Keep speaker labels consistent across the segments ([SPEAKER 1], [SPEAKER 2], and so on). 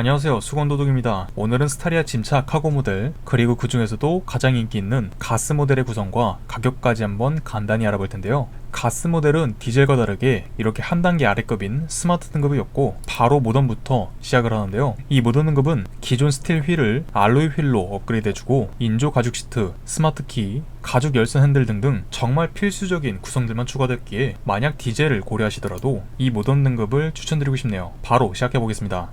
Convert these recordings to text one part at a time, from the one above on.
[SPEAKER 1] 안녕하세요. 수건도둑입니다. 오늘은 스타리아 짐차 카고 모델 그리고 그 중에서도 가장 인기 있는 가스 모델의 구성과 가격까지 한번 간단히 알아볼 텐데요. 가스 모델은 디젤과 다르게 이렇게 한 단계 아래급인 스마트 등급이었고 바로 모던부터 시작을 하는데요. 이 모던 등급은 기존 스틸 휠을 알로이 휠로 업그레이드해주고 인조 가죽 시트, 스마트 키, 가죽 열선 핸들 등등 정말 필수적인 구성들만 추가됐기에 만약 디젤을 고려하시더라도 이 모던 등급을 추천드리고 싶네요. 바로 시작해보겠습니다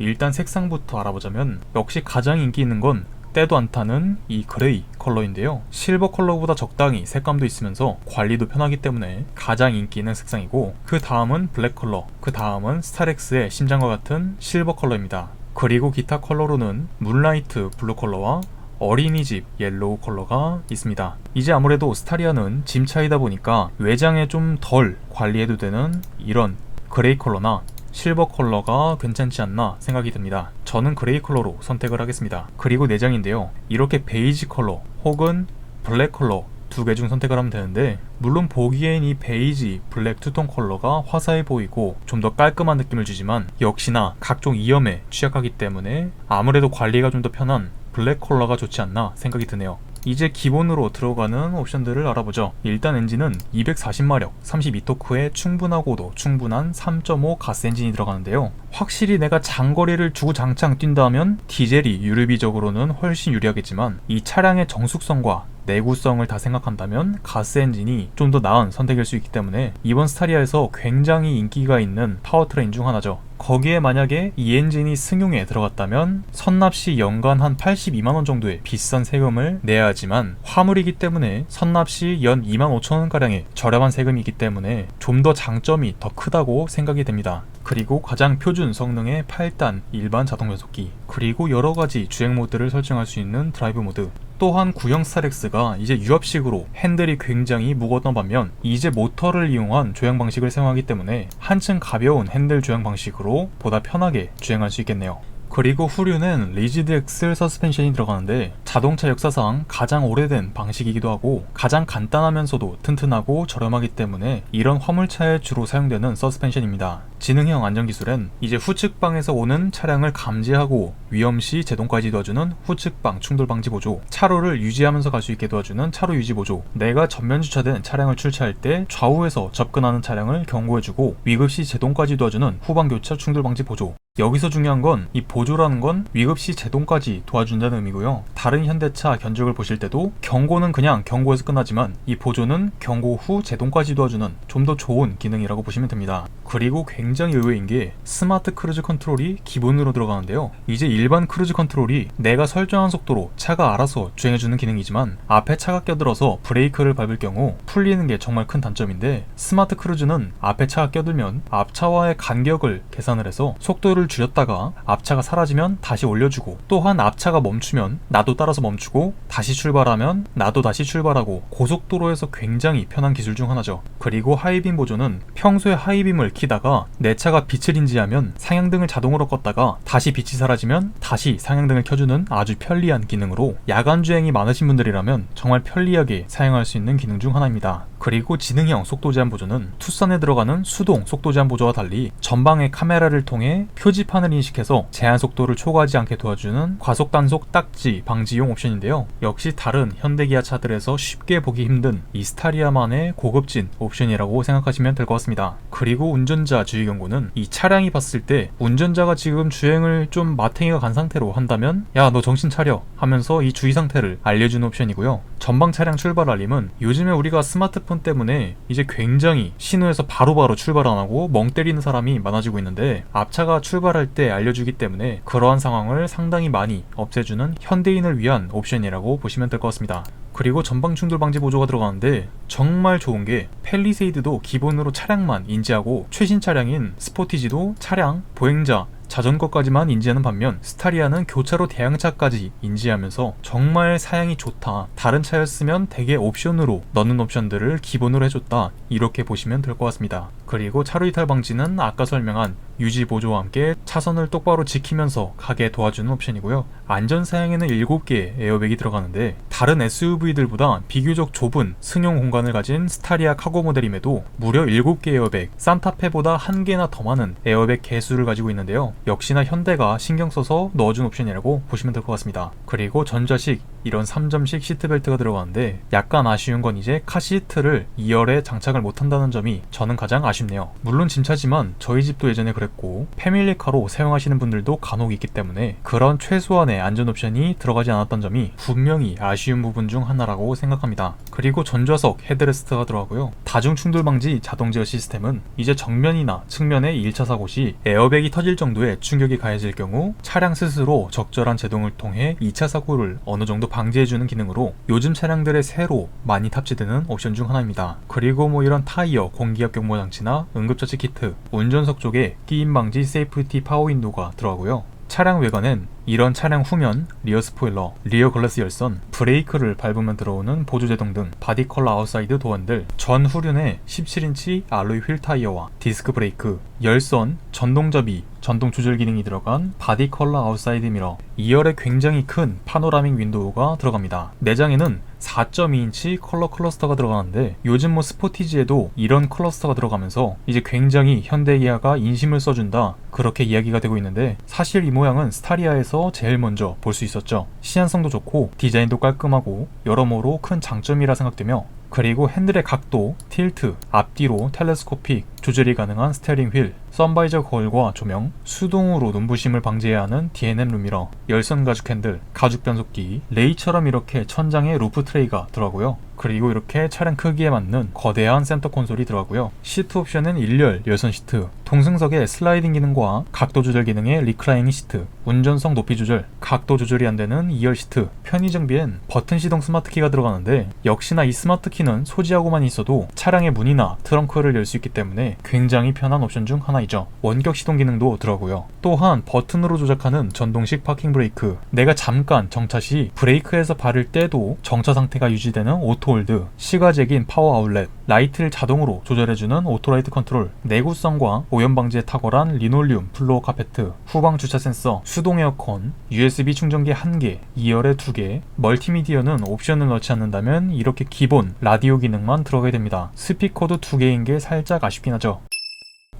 [SPEAKER 1] 일단 색상부터 알아보자면 역시 가장 인기 있는 건 때도 안 타는 이 그레이 컬러인데요. 실버 컬러보다 적당히 색감도 있으면서 관리도 편하기 때문에 가장 인기 있는 색상이고 그 다음은 블랙 컬러, 그 다음은 스타렉스의 심장과 같은 실버 컬러입니다. 그리고 기타 컬러로는 문라이트 블루 컬러와 어린이집 옐로우 컬러가 있습니다. 이제 아무래도 스타리아는 짐 차이다 보니까 외장에 좀 덜 관리해도 되는 이런 그레이 컬러나 실버 컬러가 괜찮지 않나 생각이 듭니다. 저는 그레이 컬러로 선택을 하겠습니다. 그리고 내장인데요. 이렇게 베이지 컬러 혹은 블랙 컬러 두 개 중 선택을 하면 되는데 물론 보기엔 이 베이지, 블랙 투톤 컬러가 화사해 보이고 좀 더 깔끔한 느낌을 주지만 역시나 각종 이염에 취약하기 때문에 아무래도 관리가 좀 더 편한 블랙 컬러가 좋지 않나 생각이 드네요. 이제 기본으로 들어가는 옵션들을 알아보죠. 일단 엔진은 240마력, 32토크의 충분하고도 충분한 3.5 가스 엔진이 들어가는데요. 확실히 내가 장거리를 주구장창 뛴다면 디젤이 유류비적으로는 훨씬 유리하겠지만 이 차량의 정숙성과 내구성을 다 생각한다면 가스 엔진이 좀 더 나은 선택일 수 있기 때문에 이번 스타리아에서 굉장히 인기가 있는 파워트레인 중 하나죠. 거기에 만약에 이 엔진이 승용에 들어갔다면 선납 시 연간 한 82만원 정도의 비싼 세금을 내야 하지만 화물이기 때문에 선납 시 연 2만 5천원가량의 저렴한 세금이기 때문에 좀 더 장점이 더 크다고 생각이 됩니다. 그리고 가장 표준 성능의 8단 일반 자동 변속기 그리고 여러가지 주행 모드를 설정할 수 있는 드라이브 모드 또한 구형 스타렉스가 이제 유압식으로 핸들이 굉장히 무거웠던 반면 이제 모터를 이용한 조향 방식을 사용하기 때문에 한층 가벼운 핸들 조향 방식으로 보다 편하게 주행할 수 있겠네요. 그리고 후륜엔 리지드 엑셀 서스펜션이 들어가는데 자동차 역사상 가장 오래된 방식이기도 하고 가장 간단하면서도 튼튼하고 저렴하기 때문에 이런 화물차에 주로 사용되는 서스펜션입니다. 지능형 안전기술엔 이제 후측방에서 오는 차량을 감지하고 위험시 제동까지 도와주는 후측방 충돌 방지 보조, 차로를 유지하면서 갈 수 있게 도와주는 차로 유지 보조, 내가 전면 주차된 차량을 출차할 때 좌우에서 접근하는 차량을 경고해주고 위급시 제동까지 도와주는 후방 교차 충돌 방지 보조, 여기서 중요한 건 이 보조라는 건 위급 시 제동까지 도와준다는 의미고요. 다른 현대차 견적을 보실 때도 경고는 그냥 경고에서 끝나지만 이 보조는 경고 후 제동까지 도와주는 좀 더 좋은 기능이라고 보시면 됩니다. 그리고 굉장히 의외인 게 스마트 크루즈 컨트롤이 기본으로 들어가는데요. 이제 일반 크루즈 컨트롤이 내가 설정한 속도로 차가 알아서 주행해주는 기능이지만 앞에 차가 껴들어서 브레이크를 밟을 경우 풀리는 게 정말 큰 단점인데 스마트 크루즈는 앞에 차가 껴들면 앞차와의 간격을 계산을 해서 속도를 줄였다가 앞차가 사라지면 다시 올려주고 또한 앞차가 멈추면 나도 따라서 멈추고 다시 출발하면 나도 다시 출발하고 고속도로에서 굉장히 편한 기술 중 하나죠. 그리고 하이빔 보조는 평소에 하이빔을 키다가 내 차가 빛을 인지하면 상향등을 자동으로 껐다가 다시 빛이 사라지면 다시 상향등을 켜주는 아주 편리한 기능으로 야간 주행이 많으신 분들이라면 정말 편리하게 사용할 수 있는 기능 중 하나입니다. 그리고 지능형 속도 제한 보조는 투싼에 들어가는 수동 속도 제한 보조와 달리 전방의 카메라를 통해 표지판을 인식해서 제한 속도를 초과하지 않게 도와주는 과속 단속 딱지 방지용 옵션인데요. 역시 다른 현대기아 차들에서 쉽게 보기 힘든 이 스타리아만의 고급진 옵션이라고 생각하시면 될 것 같습니다. 그리고 운전자 주의 경고는 이 차량이 봤을 때 운전자가 지금 주행을 좀 마탱이가 간 상태로 한다면 야 너 정신 차려 하면서 이 주의 상태를 알려주는 옵션이고요. 전방 차량 출발 알림은 요즘에 우리가 스마트폰 때문에 이제 굉장히 신호에서 바로바로 출발 안 하고 멍 때리는 사람이 많아지고 있는데 앞차가 출발할 때 알려주기 때문에 그러한 상황을 상당히 많이 없애주는 현대인을 위한 옵션이라고 보시면 될 것 같습니다. 그리고 전방 충돌 방지 보조가 들어가는데 정말 좋은 게 펠리세이드도 기본으로 차량만 인지하고 최신 차량인 스포티지도 차량, 보행자, 자전거까지만 인지하는 반면 스타리아는 교차로 대항차까지 인지하면서 정말 사양이 좋다. 다른 차였으면 대개 옵션으로 넣는 옵션들을 기본으로 해줬다. 이렇게 보시면 될 것 같습니다. 그리고 차로 이탈 방지는 아까 설명한 유지 보조와 함께 차선을 똑바로 지키면서 가게 도와주는 옵션이고요. 안전 사양에는 7개의 에어백이 들어가는데 다른 SUV들보다 비교적 좁은 승용 공간을 가진 스타리아 카고 모델임에도 무려 7개 에어백, 산타페보다 1개나 더 많은 에어백 개수를 가지고 있는데요. 역시나 현대가 신경 써서 넣어준 옵션이라고 보시면 될 것 같습니다. 그리고 전자식 이런 3점식 시트벨트가 들어가는데 약간 아쉬운 건 이제 카시트를 2열에 장착을 못한다는 점이 저는 가장 아쉽네요. 물론 짐차지만 저희 집도 예전에 그랬고 패밀리카로 사용하시는 분들도 간혹 있기 때문에 그런 최소한의 안전 옵션이 들어가지 않았던 점이 분명히 아쉬운 부분 중 하나라고 생각합니다. 그리고 전좌석 헤드레스트가 들어가고요. 다중 충돌 방지 자동 제어 시스템은 이제 정면이나 측면의 1차 사고 시 에어백이 터질 정도의 충격이 가해질 경우 차량 스스로 적절한 제동을 통해 2차 사고를 어느 정도 방지해주는 기능으로 요즘 차량들의 새로 많이 탑재되는 옵션 중 하나입니다. 그리고 뭐 이런 타이어, 공기압 경보 장치나 응급처치 키트, 운전석 쪽에 끼임 방지 세이프티 파워 윈도가 들어가고요. 차량 외관엔 이런 차량 후면, 리어 스포일러, 리어 글라스 열선, 브레이크를 밟으면 들어오는 보조제동 등 바디 컬러 아웃사이드 도안들, 전 후륜에 17인치 알로이 휠 타이어와 디스크 브레이크, 열선, 전동접이, 전동 조절 기능이 들어간 바디 컬러 아웃사이드 미러, 2열에 굉장히 큰 파노라믹 윈도우가 들어갑니다. 내장에는 4.2인치 컬러 클러스터가 들어가는데 요즘 뭐 스포티지에도 이런 클러스터가 들어가면서 이제 굉장히 현대기아가 인심을 써준다 그렇게 이야기가 되고 있는데 사실 이 모양은 스타리아에서 제일 먼저 볼 수 있었죠. 시안성도 좋고 디자인도 깔끔하고 여러모로 큰 장점이라 생각되며 그리고 핸들의 각도, 틸트, 앞뒤로 텔레스코픽, 조절이 가능한 스테어링 휠, 썬바이저 거울과 조명, 수동으로 눈부심을 방지해야 하는 D&M 룸미러, 열선 가죽 핸들, 가죽 변속기, 레이처럼 이렇게 천장에 루프 트레이가 들어가고요. 그리고 이렇게 차량 크기에 맞는 거대한 센터 콘솔이 들어가고요. 시트 옵션은 1열 열선 시트, 동승석의 슬라이딩 기능과 각도 조절 기능의 리크라이닝 시트, 운전석 높이 조절, 각도 조절이 안 되는 2열 시트, 편의 정비엔 버튼 시동 스마트 키가 들어가는데 역시나 이 스마트 키는 소지하고만 있어도 차량의 문이나 트렁크를 열 수 있기 때문에 굉장히 편한 옵션 중 하나 이죠. 원격 시동 기능도 들어가고요. 또한 버튼으로 조작하는 전동식 파킹 브레이크, 내가 잠깐 정차 시 브레이크에서 발을 떼도 정차 상태가 유지되는 오토 홀드, 시가적인 파워 아울렛, 라이트를 자동으로 조절해주는 오토라이트 컨트롤, 내구성과 오염 방지에 탁월한 리놀륨 플로어 카페트, 후방 주차 센서, 수동 에어컨, USB 충전기 1개, 2열에 2개, 멀티미디어는 옵션을 넣지 않는다면 이렇게 기본 라디오 기능만 들어가게 됩니다. 스피커도 2개인 게 살짝 아쉽긴 하죠.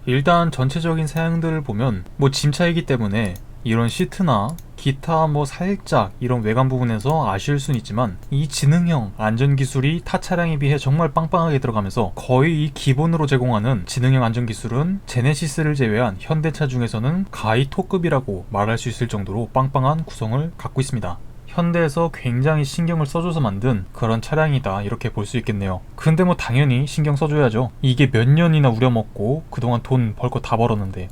[SPEAKER 1] 일단 전체적인 사양들을 보면 뭐 짐차이기 때문에 이런 시트나 기타 뭐 살짝 이런 외관 부분에서 아쉬울 순 있지만 이 지능형 안전 기술이 타 차량에 비해 정말 빵빵하게 들어가면서 거의 이 기본으로 제공하는 지능형 안전 기술은 제네시스를 제외한 현대차 중에서는 가히 토급이라고 말할 수 있을 정도로 빵빵한 구성을 갖고 있습니다. 현대에서 굉장히 신경을 써줘서 만든 그런 차량이다 이렇게 볼 수 있겠네요. 근데 뭐 당연히 신경 써줘야죠. 이게 몇 년이나 우려먹고 그동안 돈 벌거 다 벌었는데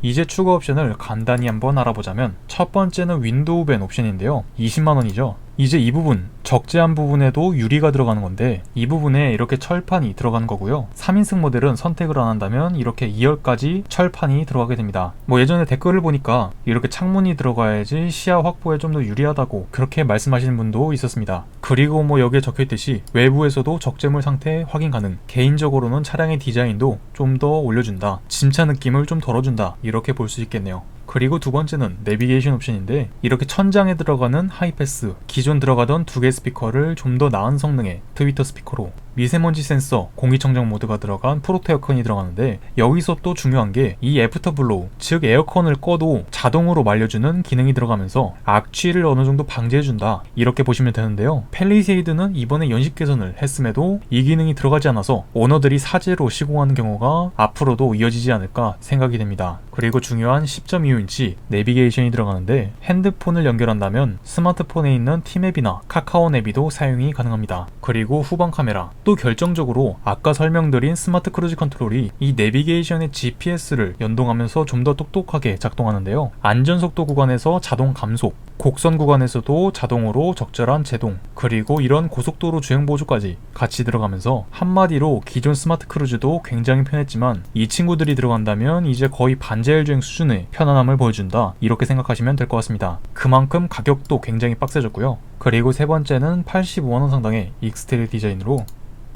[SPEAKER 1] 이제 추가 옵션을 간단히 한번 알아보자면 첫 번째는 윈도우 밴 옵션인데요. 20만원이죠. 이제 이 부분 적재한 부분에도 유리가 들어가는 건데 이 부분에 이렇게 철판이 들어가는 거고요. 3인승 모델은 선택을 안 한다면 이렇게 2열까지 철판이 들어가게 됩니다. 뭐 예전에 댓글을 보니까 이렇게 창문이 들어가야지 시야 확보에 좀 더 유리하다고 그렇게 말씀하시는 분도 있었습니다 그리고 뭐 여기에 적혀있듯이 외부에서도 적재물 상태 확인 가능. 개인적으로는 차량의 디자인도 좀 더 올려준다. 짐차 느낌을 좀 덜어준다. 이렇게 볼 수 있겠네요. 그리고 두 번째는 내비게이션 옵션인데 이렇게 천장에 들어가는 하이패스 기존 들어가던 두 개 스피커를 좀 더 나은 성능의 트위터 스피커로 미세먼지 센서, 공기청정 모드가 들어간 프로토 에어컨이 들어가는데 여기서 또 중요한 게 이 애프터 블로우, 즉 에어컨을 꺼도 자동으로 말려주는 기능이 들어가면서 악취를 어느 정도 방지해준다. 이렇게 보시면 되는데요. 펠리세이드는 이번에 연식 개선을 했음에도 이 기능이 들어가지 않아서 오너들이 사제로 시공하는 경우가 앞으로도 이어지지 않을까 생각이 됩니다. 그리고 중요한 10.25인치 내비게이션이 들어가는데 핸드폰을 연결한다면 스마트폰에 있는 티맵이나 카카오 내비도 사용이 가능합니다. 그리고 후방 카메라 또 결정적으로 아까 설명드린 스마트 크루즈 컨트롤이 이 내비게이션의 GPS를 연동하면서 좀 더 똑똑하게 작동하는데요. 안전속도 구간에서 자동 감속, 곡선 구간에서도 자동으로 적절한 제동, 그리고 이런 고속도로 주행 보조까지 같이 들어가면서 한마디로 기존 스마트 크루즈도 굉장히 편했지만 이 친구들이 들어간다면 이제 거의 반자율 주행 수준의 편안함을 보여준다. 이렇게 생각하시면 될 것 같습니다. 그만큼 가격도 굉장히 빡세졌고요. 그리고 세 번째는 85만원 상당의 익스테리어 디자인으로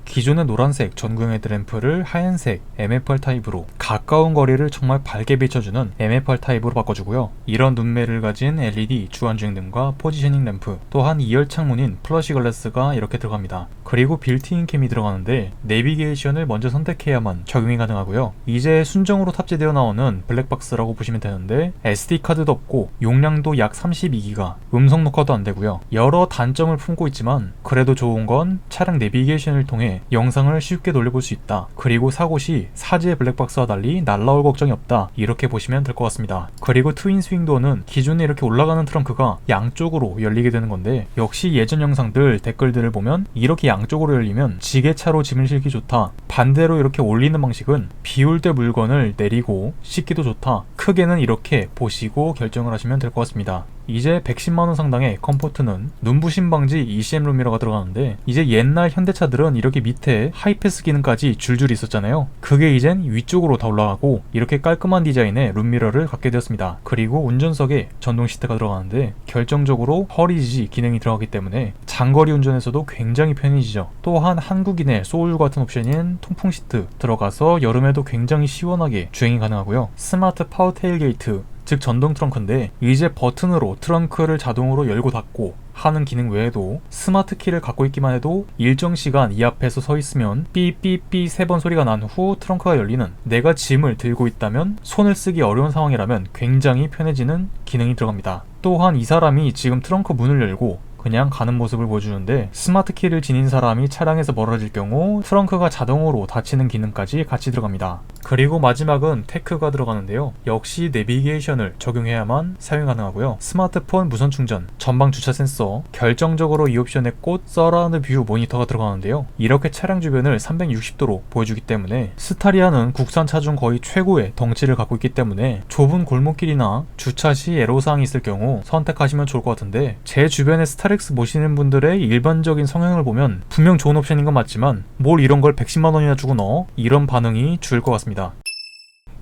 [SPEAKER 1] 기존의 노란색 전구형 헤드램프를 하얀색 MFR 타입으로 가까운 거리를 정말 밝게 비춰주는 MFR 타입으로 바꿔주고요. 이런 눈매를 가진 LED 주안주행 등과 포지셔닝 램프, 또한 2열 창문인 플러시 글래스가 이렇게 들어갑니다. 그리고 빌트인 캠이 들어가는데 내비게이션을 먼저 선택해야만 적용이 가능하고요. 이제 순정으로 탑재되어 나오는 블랙박스라고 보시면 되는데 SD 카드도 없고 용량도 약 32기가, 음성 녹화도 안 되고요. 여러 단점을 품고 있지만 그래도 좋은 건 차량 내비게이션을 통해 영상을 쉽게 돌려볼 수 있다. 그리고 사고 시 사지의 블랙박스와 달리 날라올 걱정이 없다. 이렇게 보시면 될 것 같습니다. 그리고 트윈 스윙도어는 기존에 이렇게 올라가는 트렁크가 양쪽으로 열리게 되는 건데 역시 예전 영상들 댓글들을 보면 이렇게 양쪽으로 열리면 지게차로 짐을 실기 좋다. 반대로 이렇게 올리는 방식은 비올 때 물건을 내리고 씻기도 좋다. 크게는 이렇게 보시고 결정을 하시면 될 것 같습니다. 이제 110만원 상당의 컴포트는 눈부심 방지 ECM 룸미러가 들어가는데 이제 옛날 현대차들은 이렇게 밑에 하이패스 기능까지 줄줄이 있었잖아요. 그게 이젠 위쪽으로 다 올라가고 이렇게 깔끔한 디자인의 룸미러를 갖게 되었습니다. 그리고 운전석에 전동 시트가 들어가는데 결정적으로 허리 지지 기능이 들어가기 때문에 장거리 운전에서도 굉장히 편해지죠. 또한 한국인의 소울 같은 옵션인 통풍 시트 들어가서 여름에도 굉장히 시원하게 주행이 가능하고요. 스마트 파워 테일게이트 즉 전동 트렁크인데 이제 버튼으로 트렁크를 자동으로 열고 닫고 하는 기능 외에도 스마트 키를 갖고 있기만 해도 일정 시간 이 앞에서 서 있으면 삐삐삐 세 번 소리가 난 후 트렁크가 열리는 내가 짐을 들고 있다면 손을 쓰기 어려운 상황이라면 굉장히 편해지는 기능이 들어갑니다. 또한 이 사람이 지금 트렁크 문을 열고 그냥 가는 모습을 보여주는데 스마트 키를 지닌 사람이 차량에서 멀어질 경우 트렁크가 자동으로 닫히는 기능까지 같이 들어갑니다. 그리고 마지막은 테크가 들어가는데요. 역시 내비게이션을 적용해야만 사용 가능하고요. 스마트폰 무선 충전, 전방 주차 센서, 결정적으로 이 옵션에 꽃 서라운드 뷰 모니터가 들어가는데요. 이렇게 차량 주변을 360도로 보여주기 때문에 스타리아는 국산 차 중 거의 최고의 덩치를 갖고 있기 때문에 좁은 골목길이나 주차 시 애로사항이 있을 경우 선택하시면 좋을 것 같은데 제 주변에 스타 렉스 모시는 분들의 일반적인 성향을 보면 분명 좋은 옵션인 건 맞지만 뭘 이런 걸 110만 원이나 주고 넣어? 이런 반응이 줄 것 같습니다.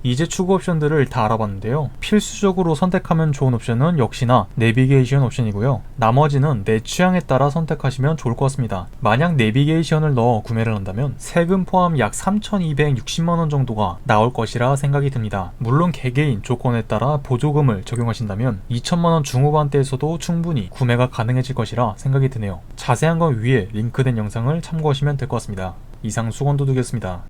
[SPEAKER 1] 이제 추구 옵션들을 다 알아봤는데요. 필수적으로 선택하면 좋은 옵션은 역시나 내비게이션 옵션이고요. 나머지는 내 취향에 따라 선택하시면 좋을 것 같습니다. 만약 내비게이션을 넣어 구매를 한다면 세금 포함 약 3,260만원 정도가 나올 것이라 생각이 듭니다. 물론 개개인 조건에 따라 보조금을 적용하신다면 2천만원 중후반대에서도 충분히 구매가 가능해질 것이라 생각이 드네요. 자세한 건 위에 링크된 영상을 참고하시면 될 것 같습니다. 이상 수건 도둑이었습니다.